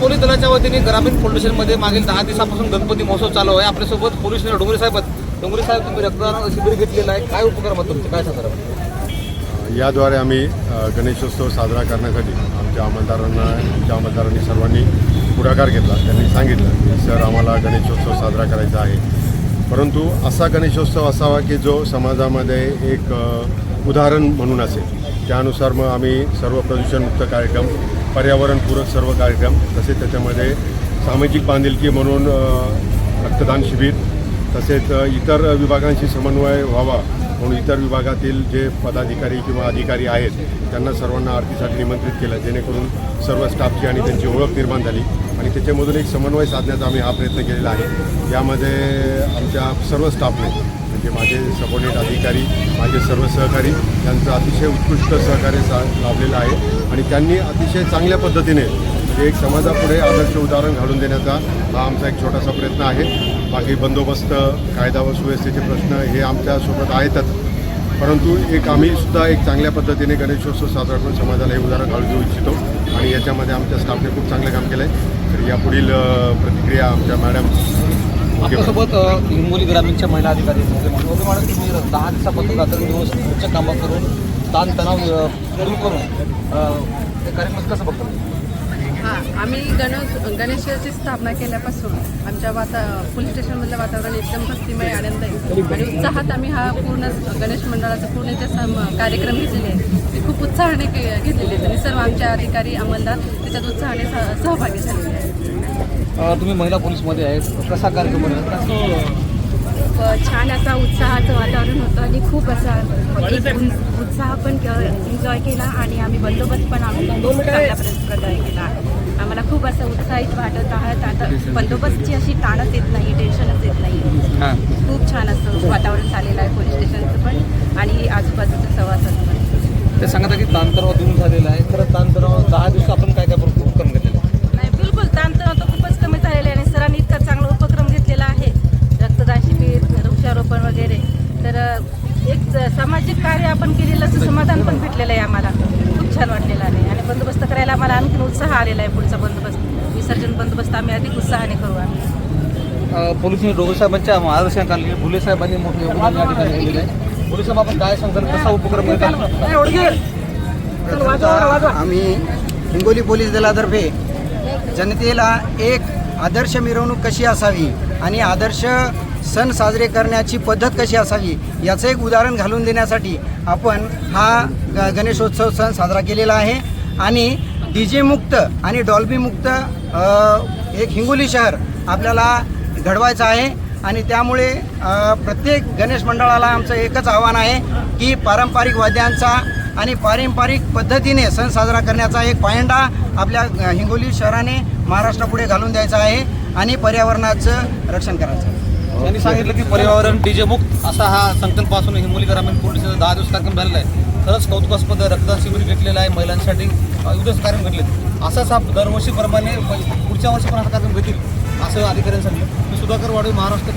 Police दलाच्या वतीने ग्रामीण फाउंडेशनमध्ये मागील दहा दिवसापासून गणपती महोत्सव चालू आहे. आपल्यासोबत पोलीस डोंगरे साहेब डोंगरे साहेब तुम्ही रक्तदान शिबिर घेतलेलं आहे. काय उपक्रम तुमचे? काय साधारण याद्वारे आम्ही गणेशोत्सव साजरा करण्यासाठी आमच्या आमदारांना आमच्या आमदारांनी सर्वांनी पुढाकार घेतला. त्यांनी सांगितलं की सर आम्हाला गणेशोत्सव साजरा करायचा आहे. परंतु असा गणेशोत्सव असावा की जो समाजामध्ये एक उदाहरण म्हणून असेल. त्यानुसार मग आम्ही सर्व प्रदूषणमुक्त कार्यक्रम पर्यावरणपूरक सर्व कार्यक्रम तसेच त्याच्यामध्ये सामाजिक बांधिलकी म्हणून रक्तदान शिबिर तसेच इतर विभागांशी समन्वय व्हावा म्हणून इतर विभागातील जे पदाधिकारी किंवा अधिकारी आहेत त्यांना सर्वांना आरतीसाठी निमंत्रित केलं जेणेकरून सर्व स्टाफची आणि त्यांची ओळख निर्माण झाली. आणि त्याच्यामधून एक समन्वय साधण्याचा आम्ही हा प्रयत्न केलेला आहे. यामध्ये आमच्या सर्व स्टाफने म्हणजे माझे सबॉर्डिनेट अधिकारी माझे सर्व सहकारी यांचं अतिशय उत्कृष्ट सहकार्य सा लाभलेलं आहे. आणि त्यांनी अतिशय चांगल्या पद्धतीने म्हणजे एक समाजापुढे आदर्श उदाहरण घालून देण्याचा हा आमचा एक छोटासा प्रयत्न आहे. बाकी बंदोबस्त कायदा व सुव्यवस्थेचे प्रश्न हे आमच्यासोबत आहेतच. परंतु एक आम्ही सुद्धा एक चांगल्या पद्धतीने गणेशोत्सव साजरा करून समाजाला हे उदाहरण घालून देऊ इच्छितो. आणि याच्यामध्ये आमच्या स्टाफने खूप चांगलं काम केलं आहे तर यापुढील प्रतिक्रिया आमच्या मॅडम आपल्यासोबत हिंगोली ग्रामीणच्या महिला अधिकारी. ओके मॅडम तुम्ही दहा दिवसापासून रात्र दिवस पुढच्या कामं करून ताण तणाव अ, दूर करून हे कार्यक्रम कसं बघतो हां आम्ही गणेश गणेशाची स्थापना केल्यापासून आमच्या वाता पोलीस स्टेशनमधलं वातावरण एकदम भक्तिमय आनंद आहे आणि उत्साहात आम्ही हा पूर्ण गणेश मंडळाचा पूर्ण जे सम कार्यक्रम घेतलेले आहेत. ते खूप उत्साहाने के घेतलेले आहेत. आणि सर्व आमचे अधिकारी अंमलदार त्याच्यात उत्साहाने सह- सहभागी झालेले आहेत. तुम्ही महिला पोलीसमध्ये आहेत. कसा कार्यक्रम छान असा उत्साहाचं वातावरण होतं आणि खूप असा एक उत्साह पण एन्जॉय केला आणि आम्ही बंदोबस्त पण आम्ही केला. आम्हाला खूप असं उत्साहित वाटत आहात. आता बंदोबस्तची अशी ताणच येत नाही टेन्शनच येत नाही. खूप छान असं वातावरण झालेलं आहे पोलीस स्टेशनचं पण आणि आजूबाजूचं सवासाचं पण. ते सांगता की ताणतणाव दूर झालेला आहे. खरं ताणतणाव दहा दिवस आपण काय काय उपक्रम घेतलेला आहे? नाही बिलकुल ताणतणाव तर खूपच कमी झालेला आहे आणि सरांनी इतका चांगला उपक्रम घेतलेला आहे रक्तदान शिबिर वृक्षारोपण वगैरे तर अ, एक स- सामाजिक कार्य आपण केलेलं असं समाधान पण भेटलेलं आहे आम्हाला. खूप छान वाटलेलं आहे. आणि बंदोबस्त करायला आम्हाला आणखीन उत्साह आलेला आहे पुढचा बंदोबस्त. विसर्जन बंदोबस्त आम्ही अधिक उत्साहाने करू आम्ही. अ, पोलिसांनी डोगर साहेबांच्या मार्गदर्शनाखाली भुले साहेबांनी मोठे योगदान या ठिकाणी दिलेलं आहे. भुले साहेब आपण काय सांगतात कसा उपक्रम आम्ही हिंगोली पोलीस दलातर्फे जनतेला एक आदर्श मिरवणूक कशी असावी आणि आदर्श सण साजरे करण्याची पद्धत कशी असावी याचं एक उदाहरण घालून देण्यासाठी आपण हा ग- गणेशोत्सव सण साजरा केलेला आहे. आणि डी जे मुक्त आणि डॉल्बीमुक्त एक हिंगोली शहर आपल्याला घडवायचं आहे. आणि त्यामुळे प्रत्येक गणेश मंडळाला आमचं एकच आव्हान आहे की पारंपरिक वाद्यांचा आणि पारंपरिक पद्धतीने सण साजरा करण्याचा एक पायंडा आपल्या हिंगोली शहराने महाराष्ट्रापुढे घालून द्यायचा आहे. आणि पर्यावरणाचं रक्षण करायचं आहे. त्यांनी सांगितलं की पर्यावरण डीजे मुक्त असा हा संकल्प असून हिंगोली ग्रामीण पोलिसाचा दहा दिवस कार्यक्रम झालेला आहे. खरंच कौतुकास्पद रक्तदान शिबिर घेतलेलं आहे महिलांसाठी विविध कार्यक्रम घेतले असाच हा दरवर्षीप्रमाणे प- पुढच्या वर्षी पण हा कार्यक्रम घेतील असं अधिकाऱ्यांनी सांगितलं मी सुधाकर वाडवे महाराष्ट्र